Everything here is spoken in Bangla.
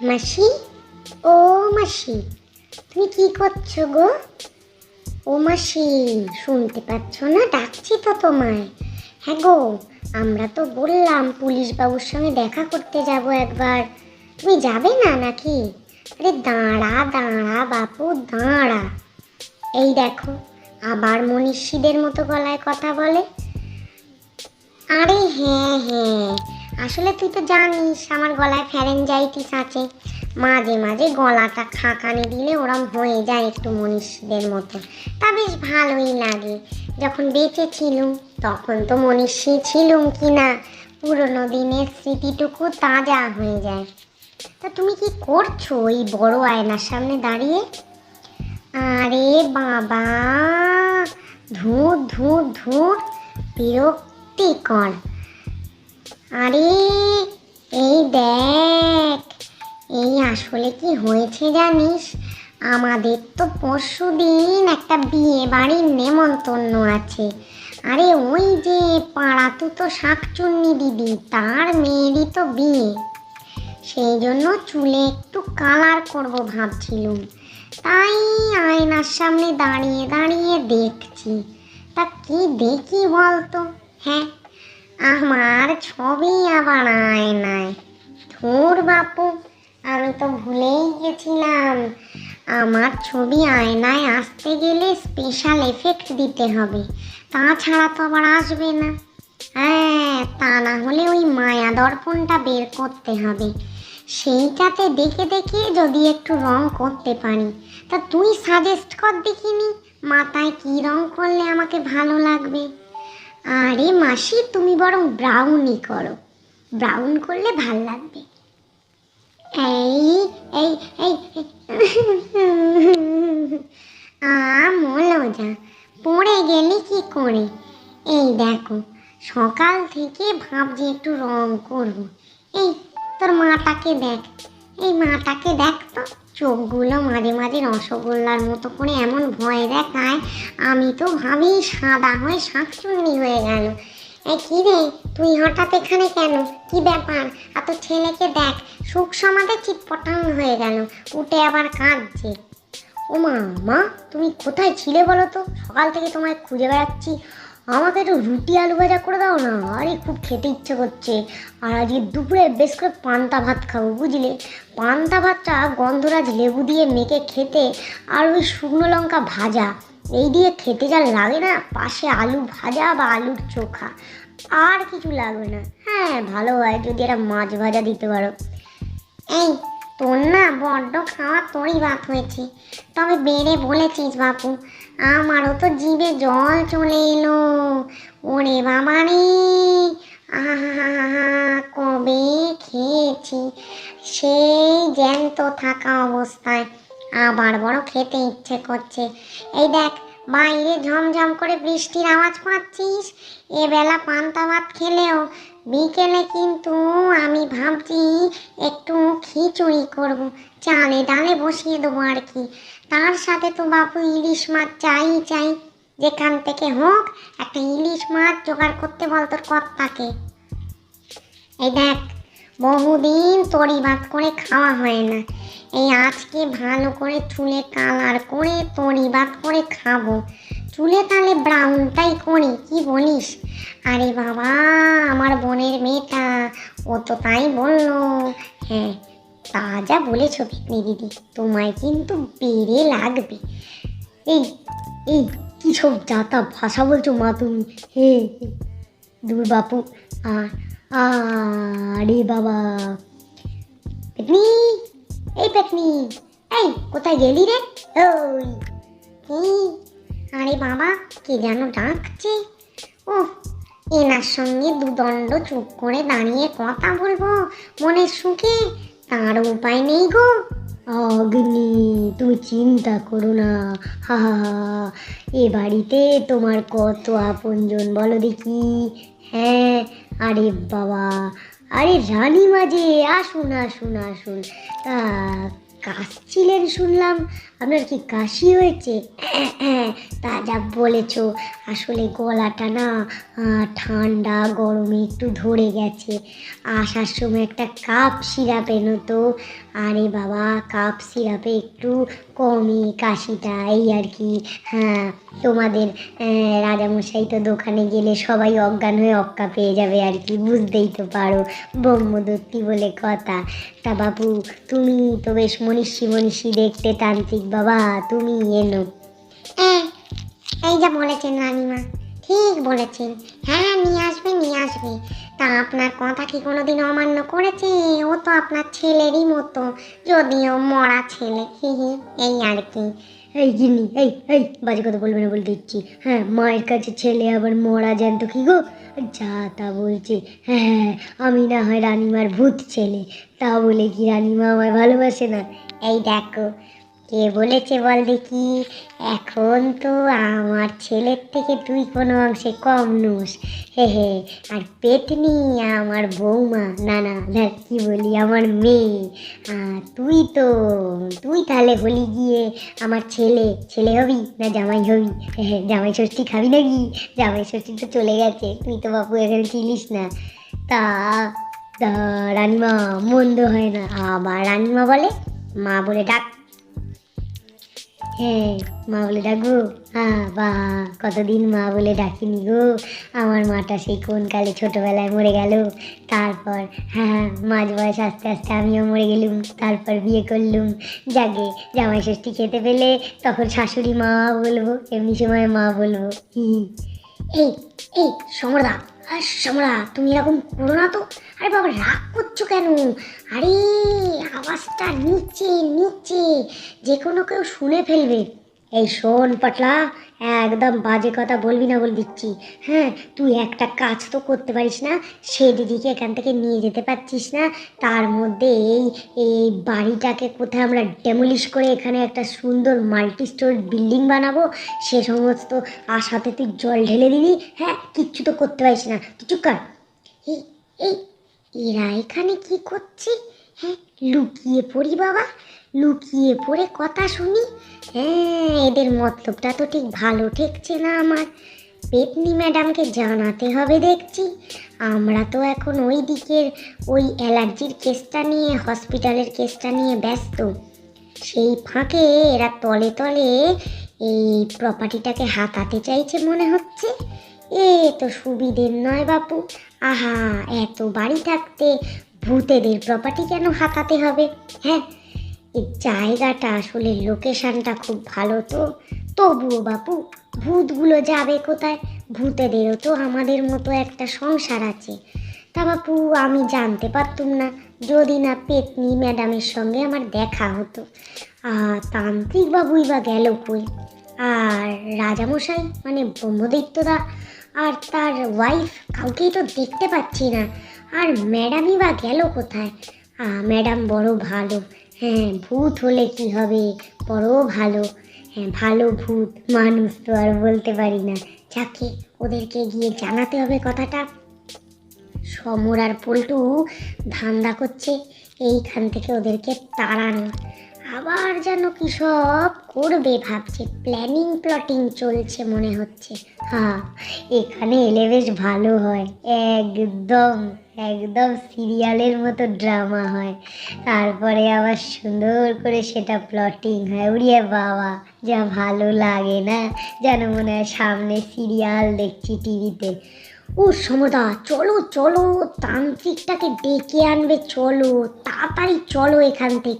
মাসি? ও মাসি, তুমি কি করছ গো? ও মাসি, শুনতে পাচ্ছ না? ডাকছি তো তোমায়। হ্যাঁ গো, আমরা তো বললাম পুলিশ বাবুর সঙ্গে দেখা করতে যাব একবার। তুমি যাবে না নাকি? আরে দাঁড়া দাঁড়া বাপু, দাঁড়া। এই দেখো, আবার মনীষীদের মতো গলায় কথা বলে। আরে হ্যাঁ হ্যাঁ। আসলে তুই তো জানিস আমার গলায় ফ্যারেঞ্জাইটিস আছে। মাঝে মাঝে গলাটা খাকানি দিলে ওরম হয়ে যায় একটু মনীষীদের মতো। তা বেশ ভালোই লাগে। যখন বেঁচে ছিলুম, তখন তো মনীষী ছিলুম কি না? পুরোনো দিনের স্মৃতিটুকু তাজা হয়ে যায়। তা তুমি কি করছ ওই বড় আয়নার সামনে দাঁড়িয়ে? আরে বাবা! ধুর ধুর ধুর, বিরক্তিকর। আরে, এই দেখ, এই আসলে কি হয়েছে জানিস? আমাদের তো পরশু দিন একটা বিয়ে বাড়ির নেমন্তন্ন আছে। আরে, ওই যে পাড়াতু তো শাকচুন্নি দিদি, তার মেয়েরই তো বিয়ে। সেই জন্য চুলে একটু কালার করব ভাবছিলুম। তাই আয়নার সামনে দাঁড়িয়ে দাঁড়িয়ে দেখছি। তা কি দেখি বলতো? হ্যাঁ আমার ছবি আবার আয়নায় ধুর বাপু, আমি তো ভুলেই গেছিলাম। আমার ছবি আয়নায় আসতে গেলে স্পেশাল এফেক্ট দিতে হবে। তাছাড়া তো আবার আসবে না। হ্যাঁ তা না হলে ওই মায়া দর্পণটা বের করতে হবে। সেইটাতে দেখে দেখে যদি একটু রং করতে পারি, তা তুই সাজেস্ট কর দেখিনি, মাথায় কী রং করলে আমাকে ভালো লাগবে? আরে মাসি, তুমি বরং ব্রাউনই করো। ব্রাউন করলে ভালো লাগবে। এই এই এই। আ পড়ে গেলি কি করে? এই দেখো, সকাল থেকে ভাবছি একটু রং করব। এই, তোর মাটাকে দেখ। এই মাটাকে দেখ তো। চোখগুলো মাঝে মাঝে রসগোল্লার মতো করে এমন ভয় দেখায়, আমি তো ভাবি সাদা হয়ে শাকচুন্নি হয়ে গেল। কি রে, তুই হঠাৎ এখানে কেন? কি ব্যাপার? তোর ছেলেকে দেখ, সুখ সমাধে চিৎপটাং হয়ে গেল, উঠে আবার কাঁদছে। ও মা মা, তুমি কোথায় ছিলে বলো তো? সকাল থেকে তোমায় খুঁজে বেড়াচ্ছি। আমাকে একটু রুটি আলু ভাজা করে দাও না? আরে, খুব খেতে ইচ্ছে করছে। আর আজকে দুপুরে বেশ করে পান্তা ভাত খাব, বুঝলে? পান্তা ভাতটা গন্ধরাজ লেবু দিয়ে মেখে খেতে আর ওই শুকনো লঙ্কা ভাজা, এই দিয়ে খেতে যা লাগে না, পাশে আলু ভাজা বা আলুর চোখা, আর কিছু লাগবে না। হ্যাঁ ভালো হয় যদি একটা মাছ ভাজা দিতে পারো। এই তোর না বড্ড খাওয়া তোরই বাত হয়েছে। তবে বেড়ে বলেছিস বাপু, আমারও তো জিভে জল চলে এলো। ওরে বাবা রে আহা কবে খেয়েছি? সেই জ্যান্ত থাকা অবস্থায় আবার বড় খেতে ইচ্ছে করছে। এই দেখ বাইরে ঝমঝম করে বৃষ্টির আওয়াজ পাচ্ছিস। এ বেলা পান্তা ভাত খেলেও বিকেলে কিন্তু আমি ভাবছি একটু খিচুড়ি করব। চালে ডালে বসিয়ে দেবো আর কি। তার সাথে তো বাপু ইলিশ মাছ চাই চাই। যেখান থেকে হোক একটা ইলিশ মাছ জোগাড় করতে বল তোর কর্তাকে। এই দেখ বহুদিন তরি ভাত করে খাওয়া হয় না। এই আজকে ভালো করে চুলে কালার করে তরি ভাত করে খাব। চুলে তাহলে ব্রাউনটাই করি, কি বলিস? আরে বাবা, আমার বোনের মেয়েটা, ও তো তাই বলল। হ্যাঁ তা যা বলেছ পিকনি দিদি, তোমায় কিন্তু বেড়ে লাগবে। এই এই কী সব যাতা ভাষা বলছো মা তুমি? হে, দুর্বাপু, আর আরে বাবা। পেতনি? এই পেতনি। এই, কোথায় গেলি রে? ওই। আরে বাবা, কে যেন ডাকছে? ও এনার সঙ্গে দুদণ্ড চুপ করে দাঁড়িয়ে কথা বলব মনের সুখে? তার উপায় নেই গো। অগ্নি, তুমি চিন্তা করো না। হা হা হা, এ বাড়িতে তোমার কত আপনজন বলো দেখি। হ্যাঁ আরে বাবা, আরে রানী মাঝে আসুন আসুন আসুন। তা, কাশছিলেন শুনলাম, আপনার কি কাশি হয়েছে? তা যা বলেছ, আসলে গলাটা না ঠান্ডা, গরমে একটু ধরে গেছে। আসার সময় একটা কাপ সিরাপ এনো তো আরে বাবা কাপ সিরাপে একটু কমই কাশিটা এই আর কি। হ্যাঁ তোমাদের রাজামশাই তো দোকানে গেলে সবাই অজ্ঞান হয়ে অক্কা পেয়ে যাবে আর কি, বুঝতেই তো পারো। ব্রহ্মদত্তি বলে কথা। তা বাবু, তুমি তো বেশ মনীষী মনীষী দেখতে তান্ত্রিক বাবা, তুমি এনো। এই যা বলেছেন রানিমা, ঠিক বলেছেন। হ্যাঁ নিয়ে আসবে নিয়ে আসবে। তা আপনার কথা কি কোনোদিন অমান্য করেছে? ও তো আপনার ছেলেরই মতো, যদিও মরা ছেলে। হি হি, এই আর কি। এই জিনি এই এই, বাজে কথা বলবে না বলে দিচ্ছি। হ্যাঁ মায়ের কাছে ছেলে আবার মরা জ্যান্ত কি গো? যা তা বলছে। হ্যাঁ আমি না হয় রানীমার ভূত ছেলে। তা বলে কি রানীমা আমায় ভালোবাসে না? এই দেখো কে বলেছে বল দেখি? এখন তো আমার ছেলের থেকে তুই কোনো অংশে কম নোস। হে হে, আর পেটনি আমার বৌমা। না না না কি বলি, আমার মেয়ে। তুই তো, তুই তাহলে হলি গিয়ে আমার ছেলে। ছেলে হবি না জামাই হবি? হে হে, জামাই ষষ্ঠী খাবি নাকি? জামাই ষষ্ঠী তো চলে গেছে। তুই তো বাপু এখানে চিনিস না। তা, রানিমা মন্দ হয় না। আবার রানিমা বলে, মা বলে ডাক। হ্যাঁ মা বলে, ডাকবো? হ্যাঁ বা, কতদিন মা বলে ডাকিনি গো। আমার মাটা সেই কোন কালে ছোটোবেলায় মরে গেল। তারপর হ্যাঁ মাঝ বয়স আস্তে আস্তে আমিও মরে গেলুম। তারপর বিয়ে করলুম। জাগে, জামাই ষষ্ঠী খেতে পেলে তখন শাশুড়ি মা বলব, এমনি সময় মা বলব। এই এই, সমরদা। আর সমরা তুমি এরকম করো না তো। আরে বাবা, রাগ করছ কেন? আরে, আওয়াজটা নিচে নিচে। যে কোনো কেউ শুনে ফেলবে। এই শোন পাটলা, একদম বাজে কথা বলবি না বলে দিচ্ছি। হ্যাঁ তুই একটা কাজ তো করতে পারিস না, সে দিদিকে এখান থেকে নিয়ে যেতে পারছিস না। তার মধ্যে এই এই বাড়িটাকে কোথায় আমরা ডেমলিশ করে এখানে একটা সুন্দর মাল্টি স্টোর বিল্ডিং বানাবো, সে সমস্ত আশাতে তুই জল ঢেলে দিবি হ্যাঁ কিচ্ছু তো করতে পারিস না। তুই চুপ কর। এই এই, এরা এখানে কি করছে? হ্যাঁ লুকিয়ে পড়ি বাবা। লুকিয়ে পড়ে কথা শুনি। হ্যাঁ এদের মতলবটা তো ঠিক ভালো ঠেকছে না আমার। পেটনি ম্যাডামকে জানাতে হবে দেখছি। আমরা তো এখন ওই দিকের ওই অ্যালার্জির কেসটা নিয়ে, হসপিটালের কেসটা নিয়ে ব্যস্ত। সেই ফাঁকে এরা তলে তলে এই প্রপার্টিটাকে হাতাতে চাইছে মনে হচ্ছে। এ তো সুবিধের নয় বাপু। আহা, এত বাড়ি থাকতে ভূতেদের প্রপার্টি কেন হাতাতে হবে? হ্যাঁ জায়গাটা আসলে লোকেশনটা খুব ভালো তো। তবুও বাপু, ভূতগুলো যাবে কোথায়? ভূতেদেরও তো আমাদের মতো একটা সংসার আছে। তা বাপু, আমি জানতে পারতুম না, যদি না পেতনি ম্যাডামের সঙ্গে আমার দেখা হতো। আর তান্ত্রিক বাবুই বা গেল কই? আর রাজামশাই মানে ব্রহ্মদৈত্যদা, আর তার ওয়াইফ কাউকেই তো দেখতে পাচ্ছি না। আর ম্যাডামই বা গেল কোথায়? ম্যাডাম বড় ভালো হ্যাঁ ভূত হলে কি হবে? বড় ভালো। হ্যাঁ ভালো ভূত মানুষ তো আর বলতে পারি না। যাকে ওদেরকে গিয়ে জানাতে হবে কথাটা। সমর আর পল্টু ধান্দা করছে। এইখান থেকে ওদেরকে তাড়ানো। আবার যেন কি সব করবে ভাবছে। প্ল্যানিং প্লটিং চলছে মনে হচ্ছে। হ্যাঁ এখানে এলে বেশ ভালো হয়। একদম একদম সিরিয়ালের মতো ড্রামা হয়। তারপরে আবার সুন্দর করে সেটা প্লটিং হয়। উড়িয়ে বাবা, যা ভালো লাগে না। যেন মনে হয় সামনে সিরিয়াল দেখছি টিভিতে। ও সমদা চলো চলো, তান্ত্রিকটাকে ডেকে আনবে, চলো, তাড়াতাড়ি চলো এখান থেকে।